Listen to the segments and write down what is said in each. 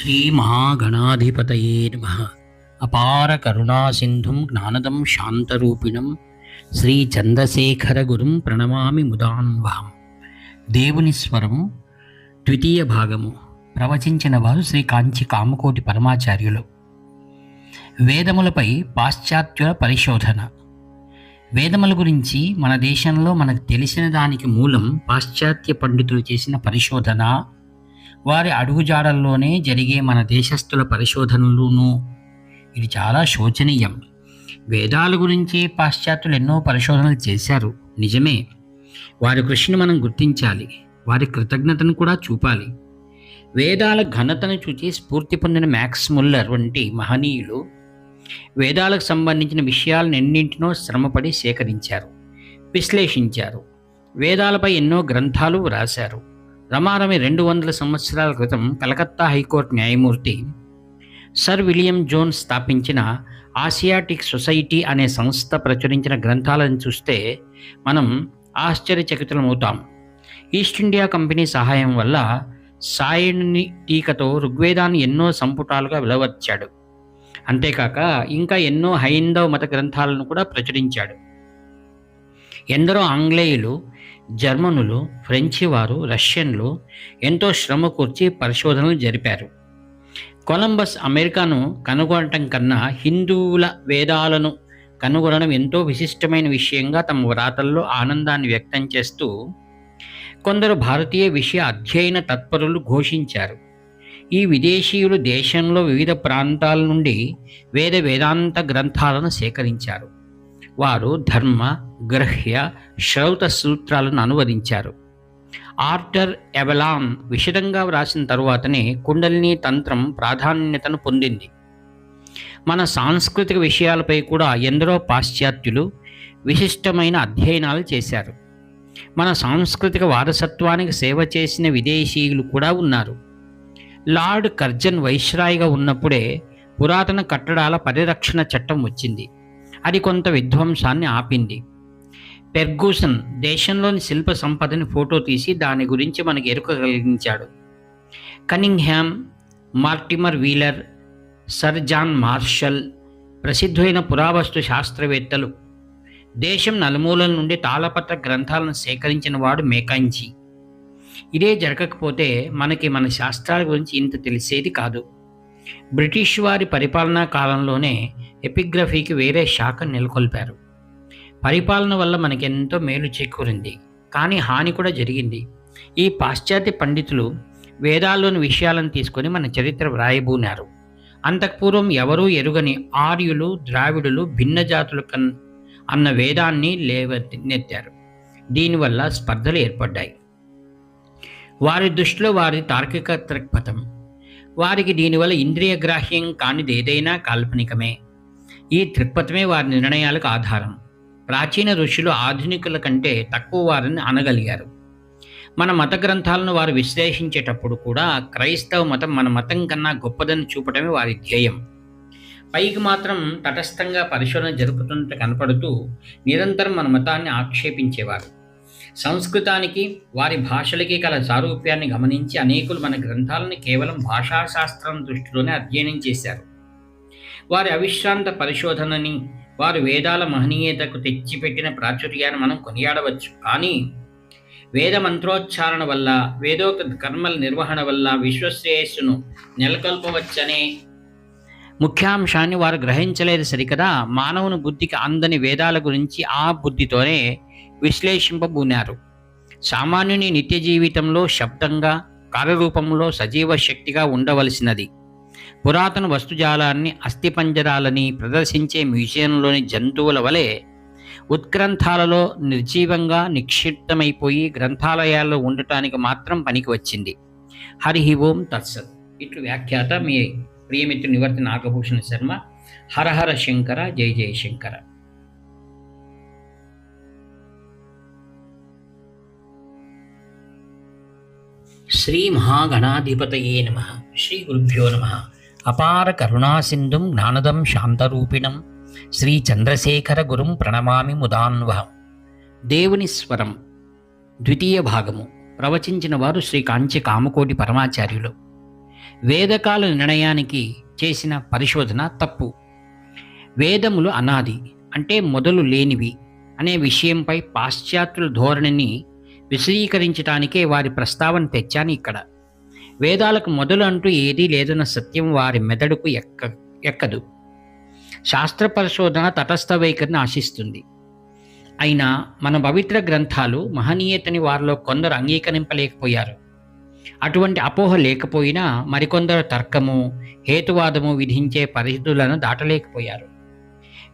శ్రీ మహాగణాధిపతయే నమ. అపార కరుణాసింధుం జ్ఞానదం శాంతరూపిణం శ్రీ చంద్రశేఖర గురుం ప్రణమామి ముదాన్వహం. దేవుని స్వరము ద్వితీయ భాగము. ప్రవచించిన వారు శ్రీ కాంచి కామకోటి పరమాచార్యులు. వేదములపై పాశ్చాత్యుల పరిశోధన. వేదముల గురించి మన దేశంలో మనకు తెలిసిన దానికి మూలం పాశ్చాత్య పండితులు చేసిన పరిశోధన. వారి అడుగుజాడల్లోనే జరిగే మన దేశస్థుల పరిశోధనలును. ఇది చాలా శోచనీయం. వేదాల గురించి పాశ్చాత్యులు ఎన్నో పరిశోధనలు చేశారు. నిజమే. వారి కృషిని మనం గుర్తించాలి. వారి కృతజ్ఞతను కూడా చూపాలి. వేదాల ఘనతను చూచి స్ఫూర్తి పొందిన మ్యాక్స్ ముల్లర్ వంటి మహనీయులు వేదాలకు సంబంధించిన విషయాలన్నింటినో శ్రమపడి సేకరించారు విశ్లేషించారు. వేదాలపై ఎన్నో గ్రంథాలు వ్రాశారు. రమారమి రెండు వందల సంవత్సరాల క్రితం కలకత్తా హైకోర్టు న్యాయమూర్తి సర్ విలియం జోన్స్ స్థాపించిన ఆసియాటిక్ సొసైటీ అనే సంస్థ ప్రచురించిన గ్రంథాలను చూస్తే మనం ఆశ్చర్యచకితులమవుతాం. ఈస్ట్ ఇండియా కంపెనీ సహాయం వల్ల సాయుని టీకతో ఋగ్వేదాన్ని ఎన్నో సంపుటాలుగా వెలవచ్చాడు అంతేకాక ఇంకా ఎన్నో హైందవ మత గ్రంథాలను కూడా ప్రచురించాడు. ఎందరో ఆంగ్లేయులు జర్మనులు ఫ్రెంచి వారు రష్యన్లు ఎంతో శ్రమ కూర్చి పరిశోధనలు జరిపారు. కొలంబస్ అమెరికాను కనుగొనటం కన్నా హిందువుల వేదాలను కనుగొనడం ఎంతో విశిష్టమైన విషయంగా తమ వ్రాతల్లో ఆనందాన్ని వ్యక్తం చేస్తూ కొందరు భారతీయ విషయ అధ్యయన తత్పరులు ఘోషించారు. ఈ విదేశీయులు దేశంలో వివిధ ప్రాంతాల నుండి వేద వేదాంత గ్రంథాలను సేకరించారు. వారు ధర్మ గ్రహ్య శ్రౌత సూత్రాలను అనువదించారు. ఆర్టర్ ఎవలాన్ విషదంగా వ్రాసిన తరువాతనే కుండలిని తంత్రం ప్రాధాన్యతను పొందింది. మన సాంస్కృతిక విషయాలపై కూడా ఎందరో పాశ్చాత్యులు విశిష్టమైన అధ్యయనాలు చేశారు. మన సాంస్కృతిక వారసత్వానికి సేవ చేసిన విదేశీయులు కూడా ఉన్నారు. లార్డ్ కర్జన్ వైస్రాయిగా ఉన్నప్పుడే పురాతన కట్టడాల పరిరక్షణ చట్టం వచ్చింది. అది కొంత విధ్వంసాన్ని ఆపింది. పెర్గూసన్ దేశంలోని శిల్ప సంపదని ఫోటో తీసి దాని గురించి మనకు ఎరుక కలిగించాడు. Cunningham Mortimer Wheeler sir John Marshall ప్రసిద్ధమైన పురావస్తు శాస్త్రవేత్తలు దేశం నలుమూలల నుండి తాళపత్ర గ్రంథాలను సేకరించిన వాడు మేకాంచి ఇదే జరగకపోతే మనకి మన శాస్త్రాల గురించి ఇంత తెలిసేది కాదు. బ్రిటిష్ వారి పరిపాలనా కాలంలోనే ఎపిగ్రఫీకి వేరే శాఖ నెలకొల్పారు. పరిపాలన వల్ల మనకెంతో మేలు చేకూరింది కానీ హాని కూడా జరిగింది. ఈ పాశ్చాత్య పండితులు వేదాల్లోని విషయాలను తీసుకొని మన చరిత్ర వ్రాయబూనారు. అంతకుపూర్వం ఎవరూ ఎరుగని ఆర్యులు ద్రావిడులు భిన్న జాతులు కన్ అన్న వేదాన్ని లేవనెత్తారు. దీనివల్ల స్పర్ధలు ఏర్పడ్డాయి. వారి దృష్టిలో వారి తార్కిక దృక్పథం వారికి దీనివల్ల ఇంద్రియగ్రాహ్యం కానిది ఏదైనా కాల్పనికమే. ఈ దృక్పథమే వారి నిర్ణయాలకు ఆధారం. ప్రాచీన ఋషులు ఆధునికుల కంటే తక్కువ వారిని అనగలిగారు. మన మత గ్రంథాలను వారు విశ్లేషించేటప్పుడు కూడా క్రైస్తవ మతం మన మతం కన్నా గొప్పదని చూపటమే వారి ధ్యేయం. పైకి మాత్రం తటస్థంగా పరిశోధన జరుపుతున్నట్టు కనపడుతూ నిరంతరం మన మతాన్ని ఆక్షేపించేవారు. సంస్కృతానికి వారి భాషలకి గల సారూప్యాన్ని గమనించి అనేకులు మన గ్రంథాలను కేవలం భాషాశాస్త్రం దృష్టిలోనే అధ్యయనం చేశారు. వారి అవిశ్రాంత పరిశోధనని వారు వేదాల మహనీయతకు తెచ్చిపెట్టిన ప్రాచుర్యాన్ని మనం కొనియాడవచ్చు. కానీ వేద మంత్రోచ్చారణ వల్ల వేదోక్త కర్మల నిర్వహణ వల్ల విశ్వశ్రేయస్సును నెలకొల్పవచ్చనే ముఖ్యాంశాన్ని వారు గ్రహించలేదు సరికదా. మానవుని బుద్ధికి అందని వేదాల గురించి ఆ బుద్ధితోనే విశ్లేషింపబూనారు. సామాన్యుని నిత్య జీవితంలో శబ్దంగా కార్యరూపంలో సజీవ శక్తిగా ఉండవలసినది. పురాతన వస్తుజాలాన్ని అస్థిపంజరాలని ప్రదర్శించే మ్యూజియంలోని జంతువుల వలె ఉత్గ్రంథాలలో నిర్జీవంగా నిక్షిప్తమైపోయి గ్రంథాలయాల్లో ఉండటానికి మాత్రం పనికి వచ్చింది హరి ఓం తత్సత్. ఇట్లు వ్యాఖ్యాత మీ ప్రియమిత్రు నివర్తి నాగభూషణ శర్మ. హరహర శంకర జయ జయ శంకర. శ్రీ మహాగణాధిపతయే నమ. శ్రీ గురుభ్యో నమ. అపార కరుణాసింధుం జ్ఞానదం శాంతరూపిణం శ్రీ చంద్రశేఖర గురుం ప్రణమామి ముదాన్వహం. దేవుని స్వరం. ద్వితీయ భాగము. ప్రవచించిన వారు శ్రీ కాంచి కామకోటి పరమాచార్యులు. వేదకాల నిర్ణయానికి చేసిన పరిశోధన తప్పు. వేదములు అనాది అంటే మొదలు లేనివి అనే విషయంపై పాశ్చాత్యుల ధోరణిని విశదీకరించడానికే వారి ప్రస్తావన తెచ్చాను ఇక్కడ. వేదాలకు మొదలు అంటూ ఏదీ లేదన్న సత్యం వారి మెదడుకు ఎక్క ఎక్కదు. శాస్త్ర పరిశోధన తటస్థ వైఖరిని ఆశిస్తుంది. అయినా మన పవిత్ర గ్రంథాలు మహనీయతని వారిలో కొందరు అంగీకరింపలేకపోయారు. అటువంటి అపోహ లేకపోయినా మరికొందరు తర్కము హేతువాదము విధించే పరిధులను దాటలేకపోయారు.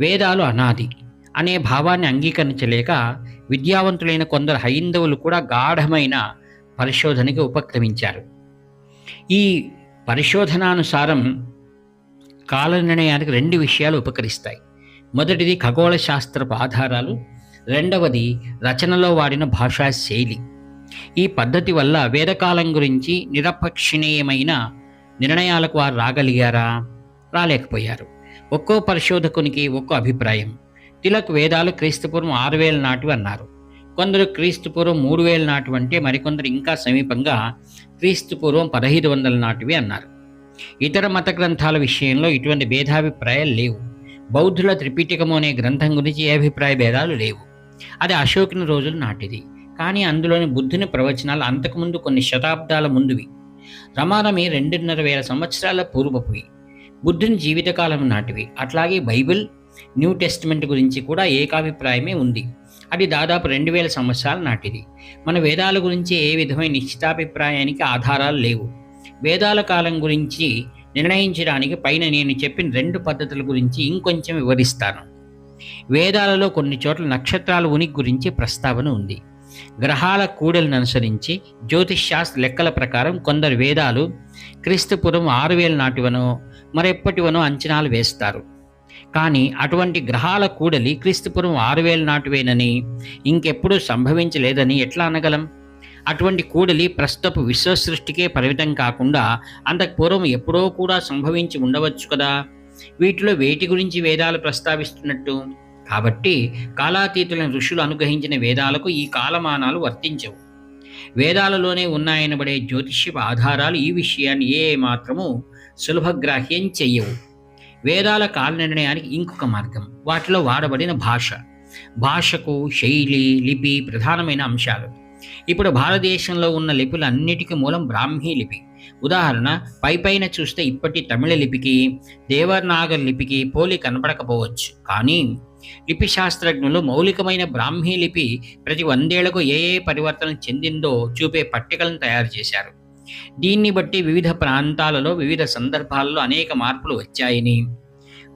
వేదాలు అనాది అనే భావాన్ని అంగీకరించలేక విద్యావంతులైన కొందరు హైందవులు కూడా గాఢమైన పరిశోధనకి ఉపక్రమించారు. ఈ పరిశోధనానుసారం కాల నిర్ణయానికి రెండు విషయాలు ఉపకరిస్తాయి. మొదటిది ఖగోళ శాస్త్రపు ఆధారాలు రెండవది రచనలో వాడిన భాషా శైలి. ఈ పద్ధతి వల్ల వేదకాలం గురించి నిరపక్షణీయమైన నిర్ణయాలకు వారు రాగలిగారా? రాలేకపోయారు. ఒక్కో పరిశోధకునికి ఒక్కో అభిప్రాయం. తిలక్ వేదాలు క్రీస్తుపూర్వం ఆరు వేల నాటివి అన్నారు. కొందరు క్రీస్తుపూర్వం మూడు వేల నాటివి అంటే మరికొందరు ఇంకా సమీపంగా క్రీస్తుపూర్వం పదహైదు వందల నాటివి అన్నారు. ఇతర మత గ్రంథాల విషయంలో ఇటువంటి భేదాభిప్రాయాలు లేవు. బౌద్ధుల త్రిపిటికము అనే గ్రంథం గురించి ఏ అభిప్రాయ భేదాలు లేవు. అది అశోకుని రోజులు నాటిది. కానీ అందులోని బుద్ధుని ప్రవచనాలు అంతకుముందు కొన్ని శతాబ్దాల ముందువి. రమారమి రెండున్నర వేల సంవత్సరాల పూర్వపువి బుద్ధుని జీవితకాలం నాటివి. అట్లాగే బైబిల్ న్యూ టెస్ట్మెంట్ గురించి కూడా ఏకాభిప్రాయమే ఉంది. అది దాదాపు రెండు వేల సంవత్సరాల నాటిది. మన వేదాల గురించి ఏ విధమైన నిశ్చితాభిప్రాయానికి ఆధారాలు లేవు. వేదాల కాలం గురించి నిర్ణయించడానికి పైన నేను చెప్పిన రెండు పద్ధతుల గురించి ఇంకొంచెం వివరిస్తాను. వేదాలలో కొన్ని చోట్ల నక్షత్రాల ఉనికి గురించి ప్రస్తావన ఉంది. గ్రహాల కూడలను అనుసరించి జ్యోతిష్ శాస్త్ర లెక్కల ప్రకారం కొందరు వేదాలు క్రీస్తుపురం ఆరు వేల నాటివనో మరెప్పటివనో అంచనాలు వేస్తారు. కానీ అటువంటి గ్రహాల కూడలి క్రీస్తుపురం ఆరు వేల నాటివేనని ఇంకెప్పుడూ సంభవించలేదని ఎట్లా అనగలం? అటువంటి కూడలి ప్రస్తుతపు విశ్వ సృష్టికే పరిమితం కాకుండా అంతకు పూర్వం ఎప్పుడో కూడా సంభవించి ఉండవచ్చు కదా? వీటిలో వేటి గురించి వేదాలు ప్రస్తావిస్తున్నట్టు? కాబట్టి కాలాతీతులైన ఋషులు అనుగ్రహించిన వేదాలకు ఈ కాలమానాలు వర్తించవు. వేదాలలోనే ఉన్నాయనబడే జ్యోతిష్యపు ఆధారాలు ఈ విషయాన్ని ఏ మాత్రము సులభగ్రాహ్యం చెయ్యవు. వేదాల కాల నిర్ణయానికి ఇంకొక మార్గం. వాటిలో వాడబడిన భాష. భాషకు శైలి లిపి ప్రధానమైన అంశాలు. ఇప్పుడు భారతదేశంలో ఉన్న లిపులన్నిటికీ మూలం బ్రాహ్మీ లిపి. ఉదాహరణ పైపైన చూస్తే ఇప్పటి తమిళ లిపికి దేవర్నాగర్ లిపికి పోలి కనపడకపోవచ్చు. కానీ లిపి శాస్త్రజ్ఞులు మౌలికమైన బ్రాహ్మీ లిపి ప్రతి వందేళ్ళకు ఏ ఏ పరివర్తన చెందిందో చూపే పట్టికలను తయారు చేశారు. దీన్ని బట్టి వివిధ ప్రాంతాలలో వివిధ సందర్భాల్లో అనేక మార్పులు వచ్చాయని.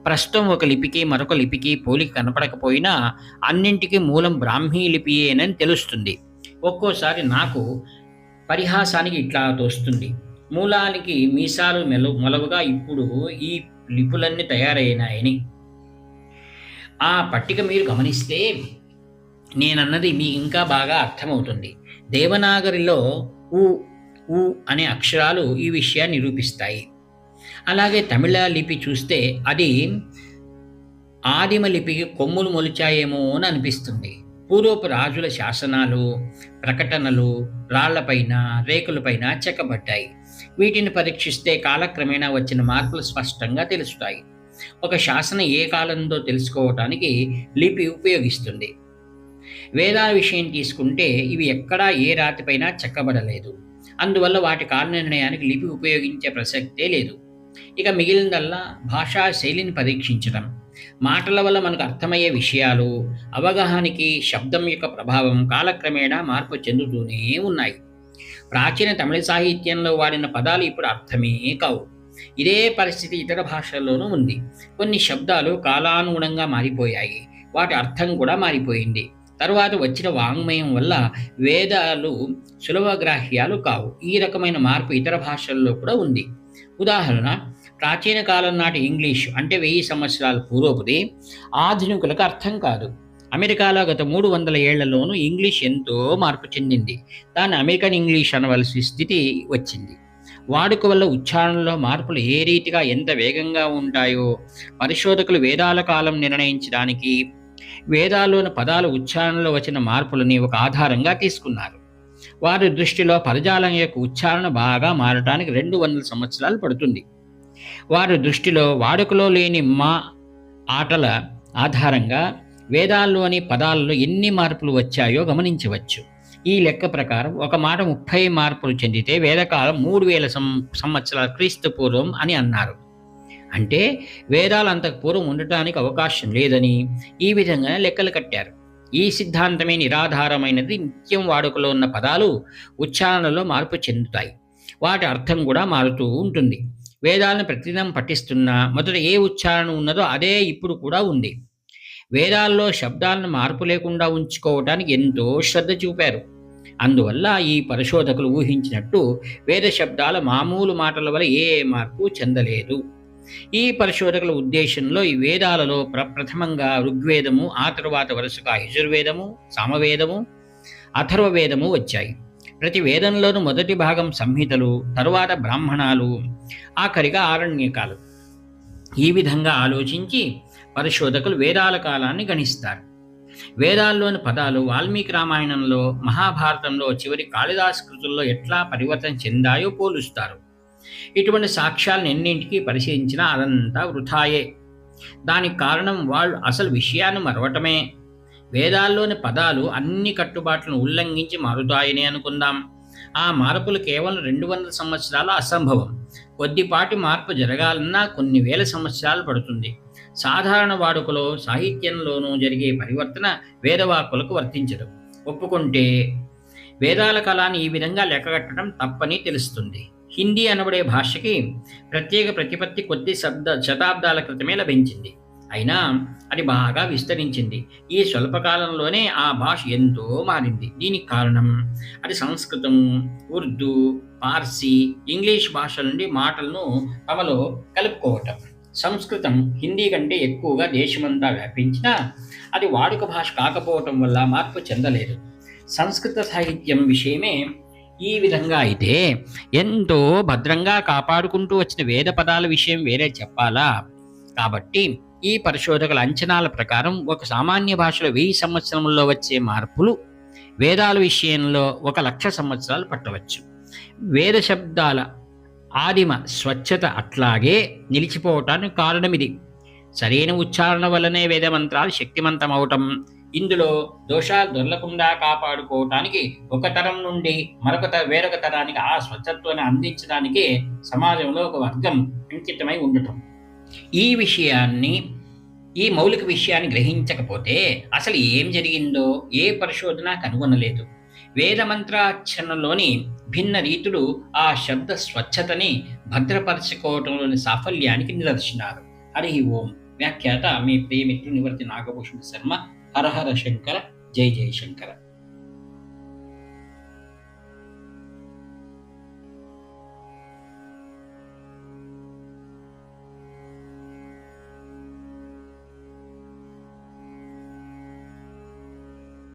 ప్రస్తుతం ఒక లిపికి మరొక లిపికి పోలిక కనపడకపోయినా అన్నింటికీ మూలం బ్రాహ్మీ లిపియేనని తెలుస్తుంది. ఒక్కోసారి నాకు పరిహాసానికి ఇట్లా తోస్తుంది. మూలానికి మీసాలు మెలు మొలవుగా ఇప్పుడు ఈ లిపులన్నీ తయారైనాయని. ఆ పట్టిక మీరు గమనిస్తే నేనన్నది మీ ఇంకా బాగా అర్థమవుతుంది. దేవనాగరిలో ఉ ఉ అనే అక్షరాలు ఈ విషయాన్ని నిరూపిస్తాయి. అలాగే తమిళ లిపి చూస్తే అది ఆదిమ లిపికి కొమ్ములు మొలిచాయేమో అని అనిపిస్తుంది. పూర్వపు రాజుల శాసనాలు ప్రకటనలు రాళ్ళపైన రేకులపైన చెక్కబడ్డాయి. వీటిని పరీక్షిస్తే కాలక్రమేణా వచ్చిన మార్పులు స్పష్టంగా తెలుస్తాయి. ఒక శాసనం ఏ కాలంలో తెలుసుకోవటానికి లిపి ఉపయోగిస్తుంది. వేదాల విషయం తీసుకుంటే ఇవి ఎక్కడా ఏ రాతిపైన చెక్కబడలేదు. అందువల్ల వాటి కాల నిర్ణయానికి లిపి ఉపయోగించే ప్రసక్తే లేదు. ఇక మిగిలినదల్లా భాషా శైలిని పరీక్షించడం మాటల వల్ల మనకు అర్థమయ్యే విషయాలు అవగాహనకి శబ్దం యొక్క ప్రభావం కాలక్రమేణా మార్పు చెందుతూనే ఉన్నాయి. ప్రాచీన తమిళ సాహిత్యంలో వాడిన పదాలు ఇప్పుడు అర్థమే కావు. ఇదే పరిస్థితి ఇతర భాషల్లోనూ ఉంది. కొన్ని శబ్దాలు కాలానుగుణంగా మారిపోయాయి. వాటి అర్థం కూడా మారిపోయింది. తరువాత వచ్చిన వాంగ్మయం వల్ల వేదాలు సులభగ్రాహ్యాలు కావు. ఈ రకమైన మార్పు ఇతర భాషల్లో కూడా ఉంది. ఉదాహరణ ప్రాచీన కాలం నాటి ఇంగ్లీష్ అంటే వెయ్యి సంవత్సరాల పూర్వపుది ఆధునికులకు అర్థం కాదు. అమెరికాలో గత మూడు వందల ఏళ్ళలోనూ ఇంగ్లీష్ ఎంతో మార్పు చెందింది. దాన్ని అమెరికన్ ఇంగ్లీష్ అనవలసి స్థితి వచ్చింది. వాడుక వల్ల ఉచ్చారణలో మార్పులు ఏ రీతిగా ఎంత వేగంగా ఉంటాయో పరిశోధకులు వేదాల కాలం నిర్ణయించడానికి వేదాల్లోని పదాల ఉచ్చారణలో వచ్చిన మార్పులని ఒక ఆధారంగా తీసుకున్నారు. వారి దృష్టిలో పదజాలం యొక్క ఉచ్చారణ బాగా మారటానికి రెండు వందల సంవత్సరాలు పడుతుంది. వారి దృష్టిలో వాడుకలో లేని మా ఆటల ఆధారంగా వేదాల్లోని పదాలలో ఎన్ని మార్పులు వచ్చాయో గమనించవచ్చు. ఈ లెక్క ప్రకారం ఒక మాట ముప్పై మార్పులు చెందితే వేదకాలం మూడు వేల సం సంవత్సరాల క్రీస్తు పూర్వం అని అన్నారు. అంటే వేదాలు అంతకు పూర్వం ఉండటానికి అవకాశం లేదని ఈ విధంగానే లెక్కలు కట్టారు. ఈ సిద్ధాంతమే నిరాధారమైనది. నిత్యం వాడుకలో ఉన్న పదాలు ఉచ్చారణలో మార్పు చెందుతాయి. వాటి అర్థం కూడా మారుతూ ఉంటుంది. వేదాలను ప్రతిదినం పఠిస్తున్నా మొదట ఏ ఉచ్చారణ ఉన్నదో అదే ఇప్పుడు కూడా ఉంది. వేదాల్లో శబ్దాలను మార్పు లేకుండా ఉంచుకోవటానికి ఎంతో శ్రద్ధ చూపారు. అందువల్ల ఈ పరిశోధకులు ఊహించినట్టు వేద శబ్దాల మామూలు మాటల వల్ల ఏ మార్పు చెందలేదు. ఈ పరిశోధకుల ఉద్దేశంలో ఈ వేదాలలో ప్ర ప్రథమంగా ఋగ్వేదము ఆ తరువాత వరుసగా యజుర్వేదము సామవేదము అథర్వవేదము వచ్చాయి. ప్రతి వేదంలోనూ మొదటి భాగం సంహితలు తరువాత బ్రాహ్మణాలు ఆఖరిగా ఆరణ్యకాలు. ఈ విధంగా ఆలోచించి పరిశోధకులు వేదాల కాలాన్ని గణిస్తారు. వేదాల్లోని పదాలు వాల్మీకి రామాయణంలో మహాభారతంలో చివరి కాళిదాస్ కృతుల్లో ఎట్లా పరివర్తన చెందాయో పోలుస్తారు. ఇటువంటి సాక్ష్యాలను ఎన్నింటికి పరిశీలించినా అదంతా వృథాయే. దానికి కారణం వాళ్ళు అసలు విషయాన్ని మరవటమే. వేదాల్లోని పదాలు అన్ని కట్టుబాట్లను ఉల్లంఘించి మారుతాయని అనుకుందాం. ఆ మార్పులు కేవలం రెండు వందల సంవత్సరాల అసంభవం. కొద్దిపాటి మార్పు జరగాలన్నా కొన్ని వేల సంవత్సరాలు పడుతుంది. సాధారణ వాడుకలో సాహిత్యంలోనూ జరిగే పరివర్తన వేదవాకులకు వర్తించదు. ఒప్పుకుంటే వేదాల కళాన్ని ఈ విధంగా లెక్కగట్టడం తప్పని తెలుస్తుంది. హిందీ అనబడే భాషకి ప్రత్యేక ప్రతిపత్తి కొద్ది శబ్ద శతాబ్దాల క్రితమే లభించింది. అయినా అది బాగా విస్తరించింది. ఈ స్వల్పకాలంలోనే ఆ భాష ఎంతో మారింది. దీనికి కారణం అది సంస్కృతం ఉర్దూ పార్సీ ఇంగ్లీష్ భాషల నుండి మాటలను తమలో కలుపుకోవటం. సంస్కృతం హిందీ కంటే ఎక్కువగా దేశమంతా వ్యాపించినా అది వాడుక భాష కాకపోవటం వల్ల మార్పు చెందలేదు. సంస్కృత సాహిత్యం విషయమే ఈ విధంగా అయితే ఎంతో భద్రంగా కాపాడుకుంటూ వచ్చిన వేద పదాల విషయం వేరే చెప్పాలా? కాబట్టి ఈ పరిశోధకుల అంచనాల ప్రకారం ఒక సామాన్య భాషలో వెయ్యి సంవత్సరంలో వచ్చే మార్పులు వేదాల విషయంలో ఒక లక్ష సంవత్సరాలు పట్టవచ్చు. వేద శబ్దాల ఆదిమ స్వచ్ఛత అట్లాగే నిలిచిపోవటానికి కారణం ఇది సరైన ఉచ్చారణ వల్లనే వేద మంత్రాలు శక్తివంతమవటం ఇందులో దోషాలు దొరలకుండా కాపాడుకోవటానికి ఒక తరం నుండి మరొక త- వేరొక తరానికి ఆ స్వచ్ఛత్వాన్ని అందించడానికి సమాజంలో ఒక వర్గం అంకితమై ఉండటం. ఈ విషయాన్ని ఈ మౌలిక విషయాన్ని గ్రహించకపోతే అసలు ఏం జరిగిందో ఏ పరిశోధన కనుగొనలేదు. వేదమంత్రాచరణలోని భిన్న రీతులు ఆ శబ్ద స్వచ్ఛతని భద్రపరచుకోవటంలోని సాఫల్యానికి నిదర్శనాలు. హరి ఓం. వ్యాఖ్యాత మీ ప్రియమిత్రుడు నివర్తి నాగభూషణ శర్మ హర హర శంకర జై జై శంకర.